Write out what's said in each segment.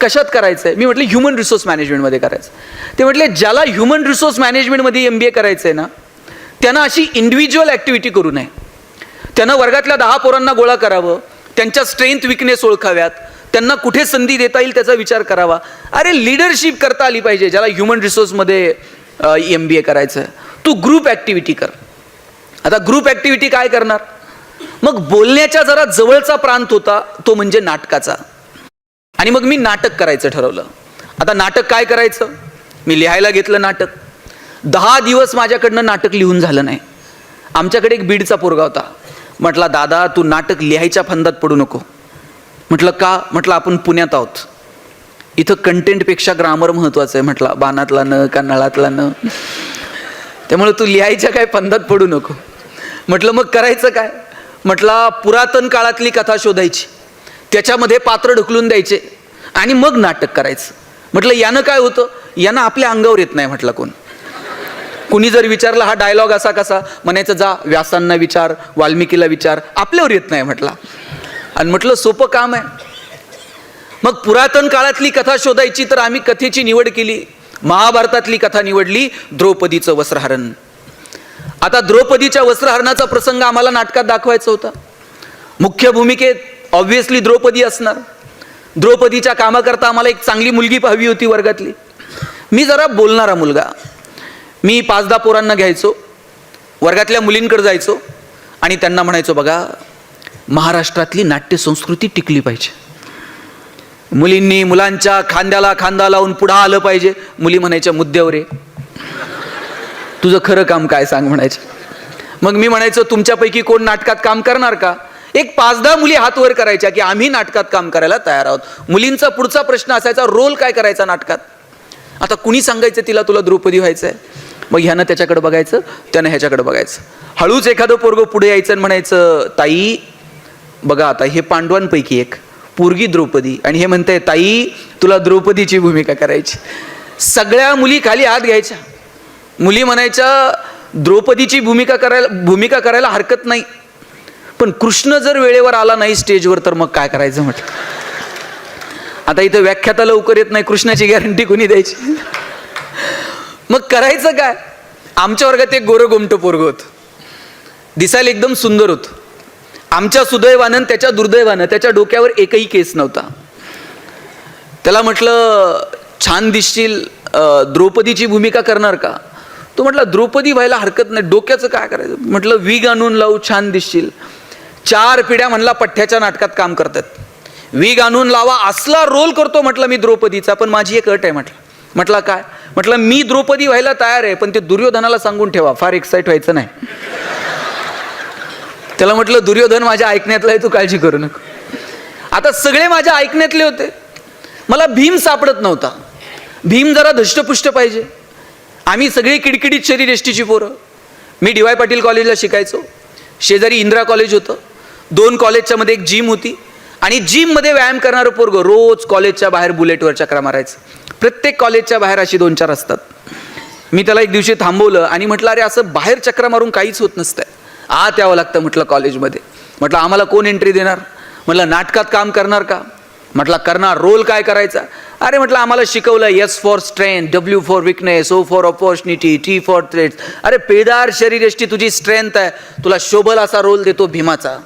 कशात करायचं आहे मी म्हटलं ह्युमन रिसोर्स मॅनेजमेंटमध्ये करायचं. ते म्हटले ज्याला ह्युमन रिसोर्स मॅनेजमेंटमध्ये एम बी ए करायचं आहे ना त्यांना अशी इंडिव्हिज्युअल ॲक्टिव्हिटी करू नये. त्यांना वर्गातल्या दहा पोरांना गोळा करावं त्यांच्या स्ट्रेंथ विकनेस ओळखाव्यात त्यांना कुठे संधी देता येईल त्याचा विचार करावा. अरे लिडरशिप करता आली पाहिजे ज्याला ह्युमन रिसोर्समध्ये एम बी ए करायचं आहे तू ग्रुप ॲक्टिव्हिटी कर. आता ग्रुप ॲक्टिव्हिटी काय करणार? मग बोलण्याच्या जरा जवळचा प्रांत होता तो म्हणजे नाटकाचा. आणि मग मी नाटक करायचं ठरवलं. आता नाटक काय करायचं? मी लिहायला घेतलं नाटक. दहा दिवस माझ्याकडनं नाटक लिहून झालं नाही. आमच्याकडे एक बीडचा पोरगा होता. म्हटला दादा तू नाटक लिहायच्या फंदात पडू नको. म्हटलं का? म्हटलं आपण पुण्यात आहोत. इथं कंटेंटपेक्षा ग्रामर महत्त्वाचं आहे म्हटला. बाणातला न का नळातला न. त्यामुळे तू लिहायच्या काय फंदात पडू नको. म्हटलं मग करायचं काय? म्हटला पुरातन काळातली कथा शोधायची. त्याच्यामध्ये पात्र ढकलून द्यायचे. आणि मग नाटक करायचं. म्हटलं यानं काय होतं? यानं आपल्या अंगावर येत नाही म्हटलं कोण. कुणी जर विचारलं हा डायलॉग असा कसा? म्हणायचं जा व्यासांना विचार वाल्मिकीला विचार आपल्यावर येत नाही म्हटला. आणि म्हटलं सोपं काम आहे. मग पुरातन काळातली कथा शोधायची तर आम्ही कथेची निवड केली. महाभारतातली कथा निवडली द्रौपदीचं वस्त्रहरण. आता द्रौपदीच्या वस्त्रहरणाचा प्रसंग आम्हाला नाटकात दाखवायचा होता. मुख्य भूमिकेत ऑब्व्हियसली द्रौपदी असणार. द्रौपदीच्या कामाकरता आम्हाला एक चांगली मुलगी हवी होती वर्गातली. मी जरा बोलणारा मुलगा. मी पाच दहा पोरांना घ्यायचो. वर्गातल्या मुलींकडे जायचो. आणि त्यांना म्हणायचो बघा महाराष्ट्रातली नाट्य संस्कृती टिकली पाहिजे. मुलींनी मुलांच्या खांद्याला खांदा लावून पुढं आलं पाहिजे. मुली म्हणायच्या मुद्द्यावर रे तुझं खरं काम काय? सांग म्हणायचं. मग मी म्हणायचो तुमच्यापैकी कोण नाटकात काम करणार का? एक पाच दहा मुली हात वर करायच्या की आम्ही नाटकात काम करायला तयार आहोत. मुलींचा पुढचा प्रश्न असायचा रोल काय करायचा नाटकात? आता कुणी सांगायचं तिला तुला द्रौपदी व्हायचं आहे मग ह्यानं त्याच्याकडे बघायचं त्यानं ह्याच्याकडे बघायचं. हळूच एखादं पोरगं पुढे यायचं आणि म्हणायचं ताई बघा आता हे पांडवांपैकी एक पोरगी द्रौपदी आणि हे म्हणतंय ताई तुला द्रौपदीची भूमिका करायची. सगळ्या मुली खाली हात घ्यायच्या. मुली म्हणायच्या द्रौपदीची भूमिका करायला भूमिका करायला हरकत नाही. पण कृष्ण जर वेळेवर आला नाही स्टेजवर तर मग काय करायचं म्हटलं? आता इथं व्याख्याता लवकर येत नाही कृष्णाची गॅरंटी कोणी द्यायची? मग करायचं काय? आमच्या वर्गात एक गोरं गोमटं पोरग होत. दिसायला एकदम सुंदर होत. आमच्या सुदैवानं त्याच्या दुर्दैवानं त्याच्या डोक्यावर एकही केस नव्हता. त्याला म्हटलं छान दिसशील द्रौपदीची भूमिका करणार का? तो म्हटला द्रौपदी व्हायला हरकत नाही डोक्याचं काय करायचं? म्हटलं वीग आणून लावू छान दिसशील. चार पिढ्या म्हणला पठ्ठ्याच्या नाटकात काम करतात. वीग आणून लावा असला रोल करतो म्हटलं मी द्रौपदीचा पण माझी एक अट आहे म्हटलं. म्हटलं काय? म्हटलं मी द्रौपदी व्हायला तयार आहे पण ते दुर्योधनाला सांगून ठेवा फार एक्साईट व्हायचं नाही. त्याला म्हटलं दुर्योधन माझ्या ऐकण्यातला आहे तू काळजी करू नको. आता सगळे माझ्या ऐकण्यातले होते. मला भीम सापडत नव्हता. भीम जरा धष्टपुष्ट पाहिजे. आम्ही सगळी किडकिडीत शरीर एष्टीची पोरं. मी डी वाय पाटील कॉलेजला शिकायचो. शेजारी इंदिरा कॉलेज होतं. दोन कॉलेजच्या मध्ये एक जिम होती. आणि जिममध्ये व्यायाम करणारं पोरगं रोज कॉलेजच्या बाहेर बुलेटवर चक्रा मारायचं. प्रत्येक कॉलेजच्या बाहेर अशी दोन चार असतात. मी त्याला एक दिवशी थांबवलं आणि म्हटलं अरे असं बाहेर चक्रा मारून काहीच होत नसतंय. आत यावं लागतं म्हटलं कॉलेजमध्ये म्हटलं आम्हाला कोण एंट्री देणार? म्हटलं नाटकात काम करणार का? म्हटलं करणार. रोल काय करायचा? अरे म्हटलं आम्हाला शिकवलं S for strength W for weakness O for opportunity T for threats अरे पेदार शरीरष्टी तुझी स्ट्रेंथ आहे. तुला शोभल असा रोल देतो भीमाचा.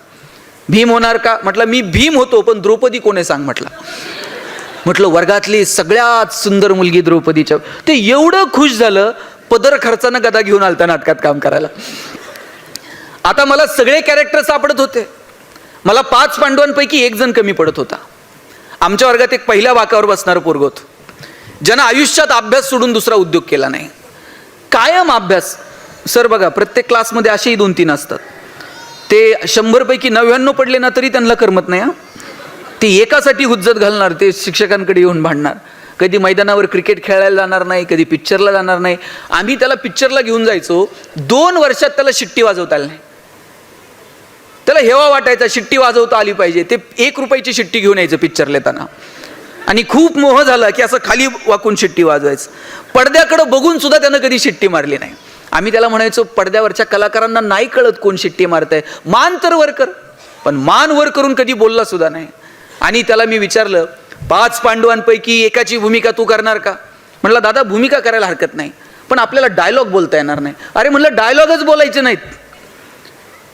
भीम होणार का? म्हटलं मी भीम होतो पण द्रौपदी कोण आहे सांग म्हटलं? म्हटलं वर्गातली सगळ्यात सुंदर मुलगी द्रौपदीच्या. ते एवढं खुश झालं पदर खर्चानं गदा घेऊन आलता नाटकात काम करायला. आता मला सगळे कॅरेक्टर सापडत होते. मला पाच पांडवांपैकी एक जण कमी पडत होता. आमच्या वर्गात एक पहिल्या वाकावर बसणारं पोरग होतं. ज्यानं आयुष्यात अभ्यास सोडून दुसरा उद्योग केला नाही. कायम अभ्यास. सर बघा प्रत्येक क्लासमध्ये असेही दोन तीन असतात. ते शंभरपैकी नव्याण्णव पडले ना तरी त्यांना करमत नाही हा. ते एकासाठी हुज्जत घालणार ते शिक्षकांकडे येऊन भांडणार. कधी मैदानावर क्रिकेट खेळायला जाणार नाही कधी पिक्चरला जाणार नाही. आम्ही त्याला पिक्चरला घेऊन जायचो दोन वर्षात त्याला शिट्टी वाजवता आली नाही. त्याला हेवा वाटायचा शिट्टी वाजवता आली पाहिजे. ते एक रुपयाची शिट्टी घेऊन यायचं पिक्चरला येताना आणि खूप मोह झाला की असं खाली वाकून शिट्टी वाजवायचं. पडद्याकडं बघून सुद्धा त्यानं कधी शिट्टी मारली नाही. आम्ही त्याला म्हणायचो पडद्यावरच्या कलाकारांना नाही कळत कोण शिट्टी मारतंय. मान तर वर कर. पण मान वर करून कधी बोलला सुद्धा नाही. आणि त्याला मी विचारलं पाच पांडवांपैकी एकाची भूमिका तू करणार का? म्हटलं दादा भूमिका करायला हरकत नाही. पण आपल्याला डायलॉग बोलता येणार नाही. अरे म्हटलं डायलॉगच बोलायचे नाहीत.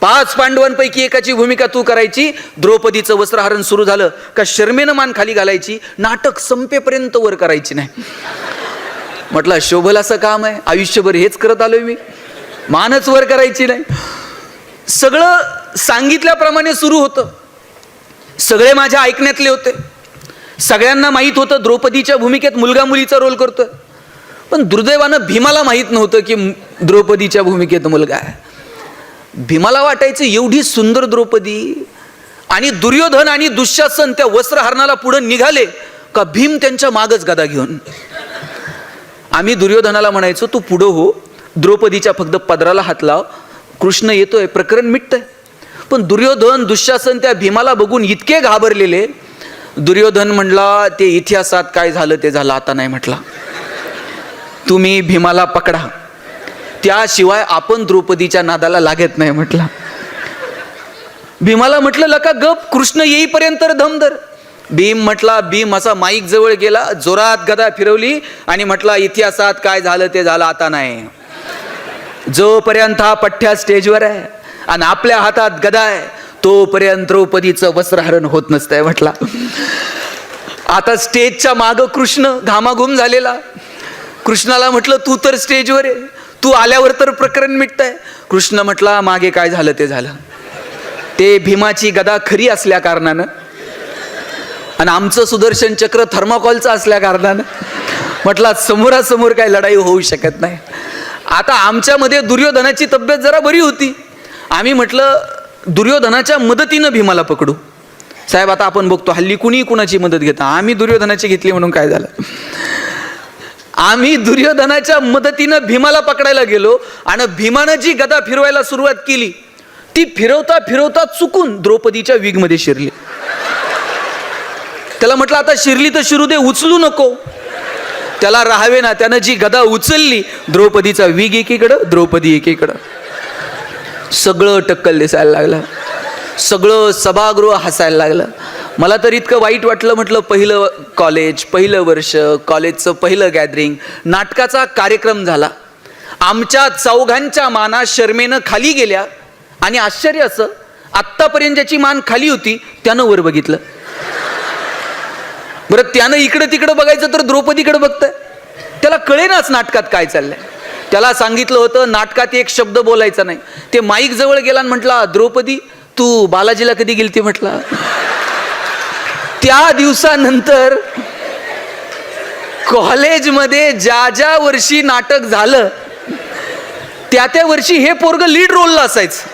पाच पांडवांपैकी एकाची भूमिका तू करायची द्रौपदीचं वस्त्रहरण सुरू झालं का शर्मेनं मान खाली घालायची नाटक संपेपर्यंत वर करायची नाही. म्हटलं शोभल असं काम आहे? आयुष्यभर हेच करत आलोय मी. मानच वर करायची नाही. सगळं सांगितल्याप्रमाणे सुरू होतं. सगळे माझ्या ऐकण्यातले होते. सगळ्यांना माहीत होतं द्रौपदीच्या भूमिकेत मुलगा मुलीचा रोल करतोय. पण दुर्दैवानं भीमाला माहीत नव्हतं की द्रौपदीच्या भूमिकेत मुलगा आहे. भीमाला वाटायचं एवढी सुंदर द्रौपदी आणि दुर्योधन आणि दुःशासन त्या वस्त्रहरणाला पुढे निघाले का भीम त्यांच्या मागच गदा घेऊन आम्ही दुर्योधनाला म्हणायचो तू पुढं हो. द्रौपदीच्या फक्त पदराला हात लाव. कृष्ण येतोय प्रकरण मिटतंय. पण दुर्योधन दुःशासन त्या भीमाला बघून इतके घाबरलेले. दुर्योधन म्हणला ते इतिहासात काय झालं ते झालं आता नाही म्हटला. तुम्ही भीमाला पकडा. त्याशिवाय आपण द्रौपदीच्या नादाला लागत नाही म्हटला. भीमाला म्हटलं लका गप कृष्ण येईपर्यंत तर धमधर भीम म्हटला भीम असा माईक जवळ गेला जोरात गदा फिरवली आणि म्हटला इतिहासात काय झालं ते झालं आता नाही. जोपर्यंत हा पठ्ठ्या स्टेजवर आहे आणि आपल्या हातात गदा आहे तोपर्यंत द्रौपदीचं वस्त्रहरण होत नसतंय म्हटला. आता स्टेजच्या माग कृष्ण घामाघूम झालेला. कृष्णाला म्हटलं तू तर स्टेजवर आहे. तू आल्यावर तर प्रकरण मिटतंय. कृष्ण म्हटला मागे काय झालं ते झालं. ते भीमाची गदा खरी असल्या कारणानं आणि आमचं सुदर्शन चक्र थर्माकॉलचं असल्या कारणानं. म्हटलं समोरासमोर काही लढाई होऊ शकत नाही. आता आमच्यामध्ये दुर्योधनाची तब्येत जरा बरी होती. आम्ही म्हटलं दुर्योधनाच्या मदतीनं भीमाला पकडू. साहेब आता आपण बघतो हल्ली कुणी कुणाची मदत घेता? आम्ही दुर्योधनाची घेतली म्हणून काय झालं? आम्ही दुर्योधनाच्या मदतीनं भीमाला पकडायला गेलो आणि भीमानं जी गदा फिरवायला सुरुवात केली ती फिरवता फिरवता चुकून द्रौपदीच्या विगमध्ये शिरली. त्याला म्हटलं आता शिरली तर शिरू दे उचलू नको. त्याला राहावे ना त्यानं जी गदा उचलली द्रौपदीचा विग एकीकडं द्रौपदी एकीकडं. सगळं टक्कल दिसायला लागलं. सगळं सभागृह हसायला लागलं. मला तर इतकं वाईट वाटलं म्हटलं पहिलं कॉलेज पहिलं वर्ष कॉलेजचं पहिलं गॅदरिंग नाटकाचा कार्यक्रम झाला. आमच्या चौघांच्या माना शर्मेनं खाली गेल्या. आणि आश्चर्य असं आत्तापर्यंत ज्याची मान खाली होती त्यानं वर बघितलं. बरं त्यानं इकडं तिकडं बघायचं तर द्रौपदीकडे बघतंय. त्याला कळेनाच नाटकात काय चाललंय. त्याला सांगितलं होतं नाटकात एक शब्द बोलायचा नाही. ते माईक जवळ गेला आणि म्हटला द्रौपदी तू बालाजीला कधी गेलती? म्हटला. त्या दिवसानंतर कॉलेजमध्ये ज्या ज्या वर्षी नाटक झालं त्या त्या वर्षी हे पोरग लीड रोलला असायचं.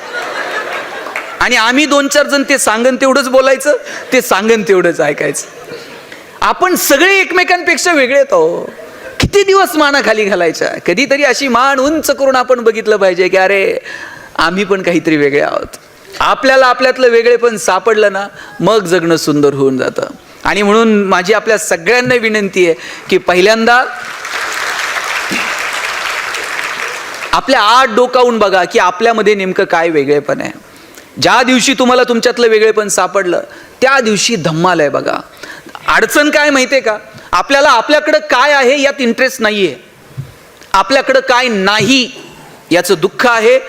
आणि आम्ही दोन चार जण ते सांगन तेवढंच बोलायचं ते सांगन तेवढंच ऐकायचं. आपण सगळे एकमेकांपेक्षा वेगळे आहेत हो. किती दिवस माना खाली घालायच्या? कधीतरी अशी मान उंच करून आपण बघितलं पाहिजे की अरे आम्ही पण काहीतरी वेगळे आहोत. आपल्याला आपल्यातलं वेगळे पण सापडलं ना मग जगणं सुंदर होऊन जातं. आणि म्हणून माझी आपल्या सगळ्यांना विनंती आहे की पहिल्यांदा आपल्या आत डोकावून बघा की आपल्यामध्ये नेमकं काय वेगळेपण आहे. ज्या दिवशी तुम्हाला तुमच्यातलं वेगळेपण सापडलं त्या दिवशी धम्माल आहे बघा. अडचण काय माहितीये का? आपल्याला आपल्याकडं काय आहे यात इंटरेस्ट नाहीये. आपल्याकडं काय नाही याचं दुःख आहे.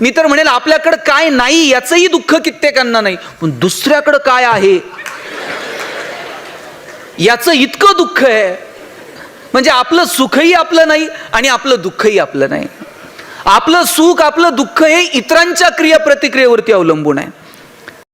मी तर म्हणेल आपल्याकडं काय नाही याचंही दुःख कित्येकांना नाही. पण दुसऱ्याकडं काय आहे? याचं इतकं दुःख आहे. म्हणजे आपलं सुखही आपलं नाही आणि आपलं दुःखही आपलं नाही. आपलं सुख आपलं दुःख हे इतरांच्या क्रियाप्रतिक्रियेवरती अवलंबून आहे.